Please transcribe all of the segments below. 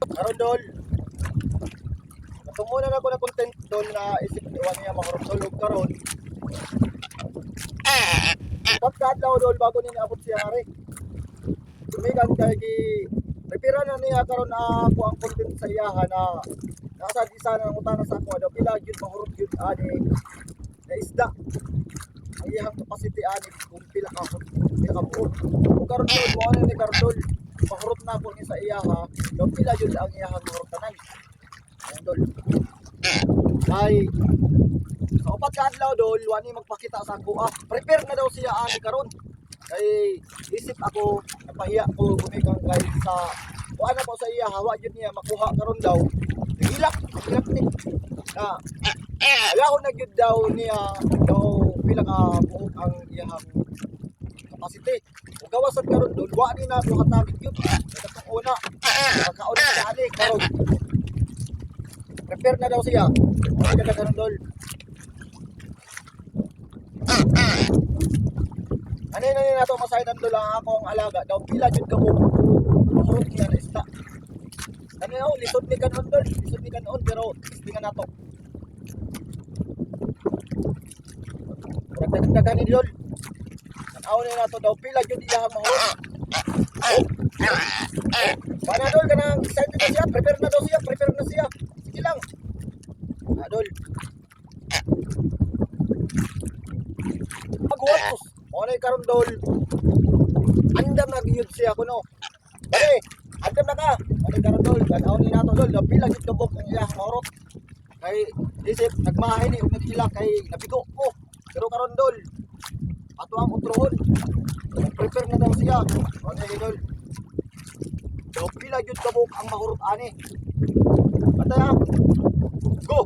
Karon dol. Natungo na ako na content dol na isip iwan niya makarong dol ug karon. Pagkat daw dol bago ni abot siya ari. Dumigan kay gi Repira na niya karon na ako ang content sa iyaha na nasa isa na utana sa ako daw pila gyud mahurot gyud ani na isda. Ang iyang capacity ani kung pila ka pila ka buot. Ug karon dol mo ni karon dol mahurot na ako ni sa iyaha daw pila gyud ang iyang mahurotanan. Ayan dol. Ay. Sa upat ka adlaw dol wani magpakita sa ako. Ah prepare na daw siya ani karon. Kay isip ako napahiya ko gumikang kay sa kuan na po sa iya hawa jud niya makuha karon daw. Hilak hilak ni. Na ayaw na gyud daw niya daw pila ka buok ang iyang capacity ug gawasan karon dol. Wa ni na duha tabig gyud katong una makauna sa ani karon. Prepare na daw siya. Ano ka karon dol. Ano yun na nato masaydan do lang akong alaga daw pila jud ka mo. Mahurot niya na isda. Ano yun, lisod ni kanon dol, lisod ni kanon pero tingnan nato. Dagdagan ni dol. Tanaw ni nato daw pila jud iya mahurot. Para dol kanang excited na siya, prepare na daw siya, prepare na siya. Sige lang. Dol. Magwatos. Mo na karon dol. Andam na gyud siya kuno. Dali, andam na ka. Ano karon dol? Tanaw ni nato dol, daw pila jud kabok ang iyang mahurot. Kay isip nagmahay ni ug nagila kay nabigo ko. Pero karon dol. Ato ang utrohon. Prepare na daw siya. Ano ni dol? Daw pila jud kabok ang mahurot ani. Bata ya. Go.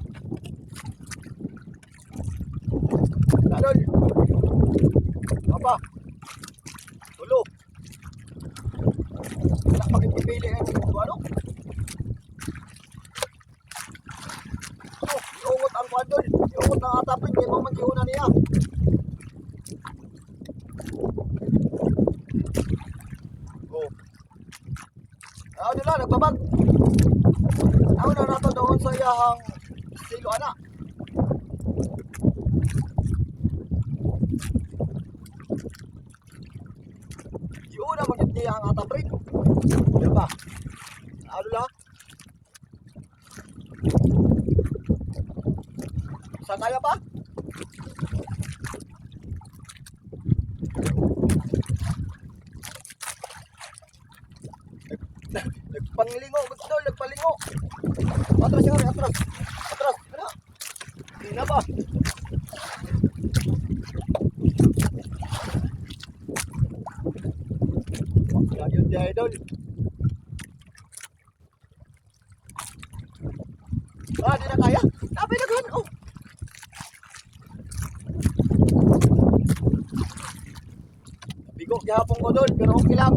Dol. Apa? Tulo. Wala makipipili ang kung ano? Ano? Iungot ang kwadol. Iungot ang atapin. Mo magkiuna niya. Ano nila? Nagbabag. Ano na nato doon sa iyahang silo ana? Yun ang magit niya ang atang break. Di ba? Ano lang? Saan kaya pa? Nagpanglingo, gusto, nagpalingo. Atras siya, atras. Atras, ano? Hindi na ba? Yan yun di idol. Ah, di na kaya. Napay na gan. Oh. Bigo gihapon ko dol, pero okay lang.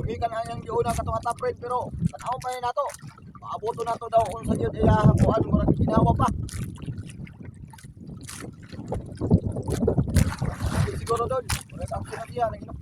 Gumikan na niyang giuna katong atapred, pero tanaw pa yun nato. Maaboto nato daw kung sa yun iyahang kuan, murag ginawa pa. Siguro dol, murag ang sinadya, nanginoktok.